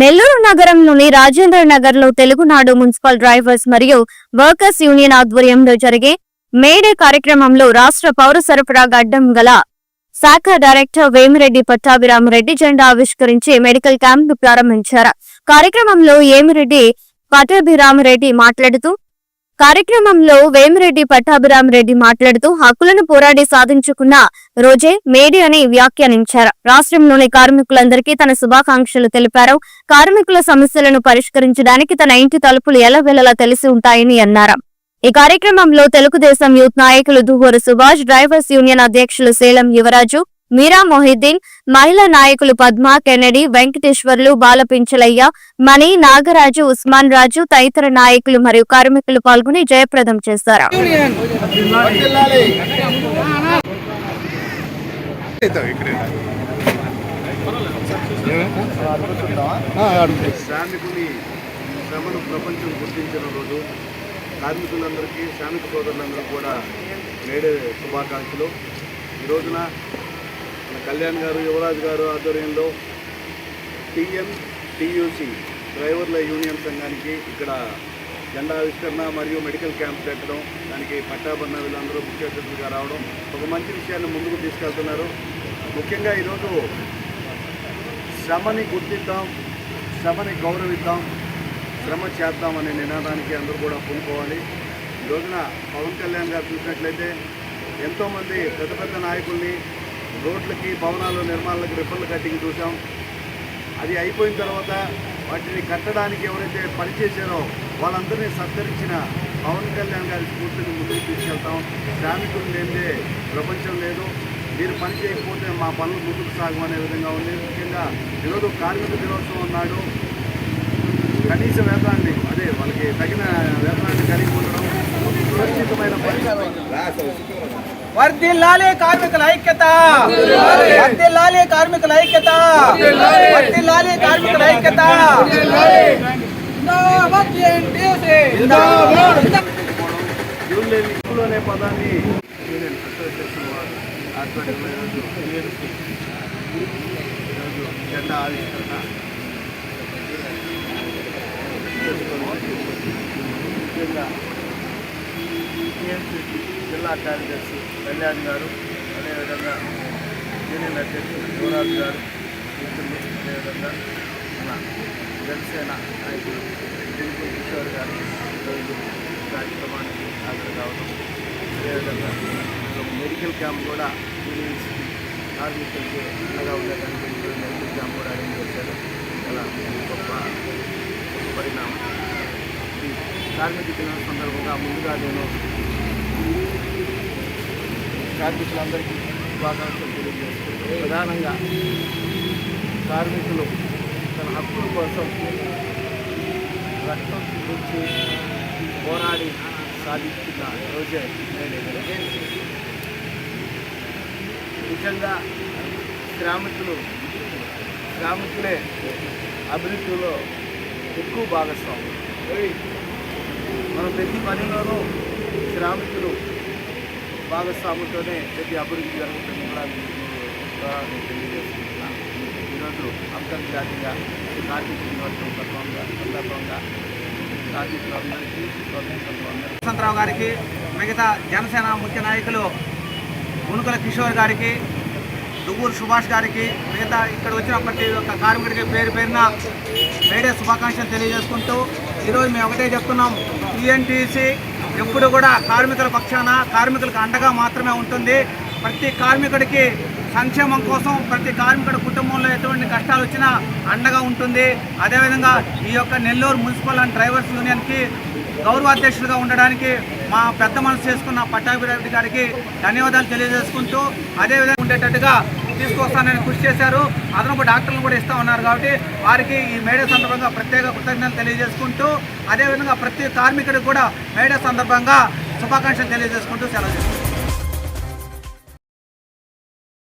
నెల్లూరు నగరంలోని రాజేంద్ర నగర్లో తెలుగునాడు మున్సిపల్ డ్రైవర్స్ మరియు వర్కర్స్ యూనియన్ ఆధ్వర్యంలో జరిగే మేడే కార్యక్రమంలో రాష్ట్ర పౌర సరఫరా గడ్డం గల శాఖ డైరెక్టర్ వేమిరెడ్డి పట్టాభిరామరెడ్డి జెండా ఆవిష్కరించి మెడికల్ క్యాంప్ ప్రారంభించారు. కార్యక్రమంలో ఏమిరెడ్డి పట్టాభిరామరెడ్డి మాట్లాడుతూ కార్యక్రమంలో వేమిరెడ్డి పట్టాభిరామరెడ్డి మాట్లాడుతూ హక్కులను పోరాడి సాధించుకున్న రోజే మేడి అని వ్యాఖ్యానించారు. రాష్ట్రంలోని కార్మికులందరికీ తన శుభాకాంక్షలు తెలిపారు. కార్మికుల సమస్యలను పరిష్కరించడానికి తన ఇంటి తలుపులు ఎలవెలలా తెలిసి ఉంటాయని అన్నారు. ఈ కార్యక్రమంలో తెలుగుదేశం యూత్ నాయకులు దువ్వూరు సుభాష్ డ్రైవర్స్ యూనియన్ అధ్యక్షులు సేలం యువరాజు మీరా మొహిద్దీన్ మహిళా నాయకులు పద్మ కెనడి వెంకటేశ్వర్లు బాలపించలయ్య మణి నాగరాజు ఉస్మాన్ రాజు తదితర నాయకులు మరియు కార్మికులు పాల్గొని జయప్రదం చేశారు. శ్రమను ప్రపంచం గుర్తించిన రోజు కార్మికులందరికీ శ్రామిక సోదరులందరూ కూడా మేడే శుభాకాంక్షలు. ఈ రోజున మన కళ్యాణ్ గారు యువరాజ్ గారు ఆధ్వర్యంలో టీఎం టీయూసి డ్రైవర్ల యూనియన్ సంఘానికి ఇక్కడ జెండా ఆవిష్కరణ మరియు మెడికల్ క్యాంప్ పెట్టడం దానికి పట్టాభరణ వీళ్ళందరూ ముఖ్య అతిథులుగా రావడం ఒక మంచి విషయాన్ని ముందుకు తీసుకెళ్తున్నారు. ముఖ్యంగా ఈరోజు శ్రమని గుర్తిద్దాం శ్రమని గౌరవిద్దాం శ్రమ చేద్దాం అనే నినాదానికి అందరూ కూడా పూనుకోవాలి. ఈ రోజున పవన్ కళ్యాణ్ గారు చూసినట్లయితే ఎంతోమంది పెద్ద పెద్ద నాయకుల్ని రోడ్లకి భవనాలు నిర్మాణాలకు రిపన్లు కట్టింగ్ చూసాం అది అయిపోయిన తర్వాత వాటిని కట్టడానికి ఎవరైతే పనిచేశారో వాళ్ళందరినీ సత్కరించిన పవన్ కళ్యాణ్ గారి స్ఫూర్తిని ముందుకు తీసుకెళ్తాం. శ్రామికులు లేదే ప్రపంచం లేదు. మీరు పని చేయకపోతే మా పనులు ముందుకు సాగమనే విధంగా ఉంది. ముఖ్యంగా ఈరోజు కార్మిక దినోత్సవం నాడు కనీస వేతనాన్ని అదే వాళ్ళకి తగిన వేతనాన్ని కలిగి ఉండడం సురక్షితమైన పరిస్థితి. వర్దిల్లాలి కార్మికుల ఐక్యత. వర్దిల్లాలి కార్మికుల ఐక్యత. వర్దిల్లాలి కార్మికుల ఐక్యత. అనే పదాన్ని యూనియన్ వారు ఆధ్వర్యంలో ఈరోజు యూనియన్కి ఈరోజు జెండా ఆవిష్కరణ ముఖ్యంగా టీఎంసీ జిల్లా కార్యదర్శి కళ్యాణ్ గారు అదేవిధంగా యూనియన్ అధ్యక్షుడు యువరాజు గారు మిత్రులు అదేవిధంగా మన జనసేన నాయకులు దిల్కు కిషోర్ గారు ఈరోజు కార్యక్రమానికి హాజరు కావడం. అదేవిధంగా మెడికల్ క్యాంప్ కూడా యూనియన్స్ కార్మికులకి అండగా ఉండేదానికి మెడికల్ క్యాంప్ కూడా అరేంజ్ చేశారు. చాలా గొప్ప గొప్ప పరిణామం. ఈ కార్మిక దినం సందర్భంగా ముందుగా నేను కార్మికులందరికీ శుభాకాంక్షలు తెలియజేస్తూ ప్రధానంగా కార్మికులు తన హక్కుల కోసం రక్తం గురించి పోరాడి సాధించిన రోజే నిజంగా శ్రామికులు శ్రామికులే అభివృద్ధిలో ఎక్కువ భాగస్వాములు. మనం ప్రతి పనిలోనూ శ్రామికులు భాగస్వాములతోనే ప్రతి అభివృద్ధి జరుగుతుంది కూడా నేను తెలియజేస్తున్నాను ఈరోజు అంతర్జాతీయ కార్మిక దినోత్సవం సందర్భంగా సందర్భంగా కార్మికులందరికీ వసంతరావు గారికి మిగతా జనసేన ముఖ్య నాయకులు మునుకల కిషోర్ గారికి దువ్వూరు సుభాష్ గారికి మిగతా ఇక్కడ వచ్చిన ప్రతి ఒక్క కార్మికుడికి పేరు పేరున మేడే శుభాకాంక్షలు తెలియజేసుకుంటూ ఈరోజు మేము ఒకటే చెప్తున్నాం. టీఎన్టీసీ ఎప్పుడు కూడా కార్మికుల పక్షాన కార్మికులకు అండగా మాత్రమే ఉంటుంది. ప్రతి కార్మికుడికి సంక్షేమం కోసం ప్రతి కార్మికుడి కుటుంబంలో ఎటువంటి కష్టాలు వచ్చినా అండగా ఉంటుంది. అదేవిధంగా ఈ యొక్క నెల్లూరు మున్సిపల్ అండ్ డ్రైవర్స్ యూనియన్కి గౌరవాధ్యక్షుడిగా ఉండడానికి మా పెద్ద మనసు చేసుకున్న పట్టాభిరెడ్డి గారికి ధన్యవాదాలు తెలియజేసుకుంటూ అదేవిధంగా ఉండేటట్టుగా తీసుకొస్తానని కృషి చేశారు. అదనపు డాక్టర్లు కూడా ఇస్తా ఉన్నారు కాబట్టి వారికి ఈ మేడే సందర్భంగా ప్రత్యేక కృతజ్ఞతలు తెలియజేసుకుంటూ అదేవిధంగా ప్రతి కార్మికుడికి కూడా మేడే సందర్భంగా శుభాకాంక్షలు తెలియజేసుకుంటూ సెలవు చేస్తున్నాను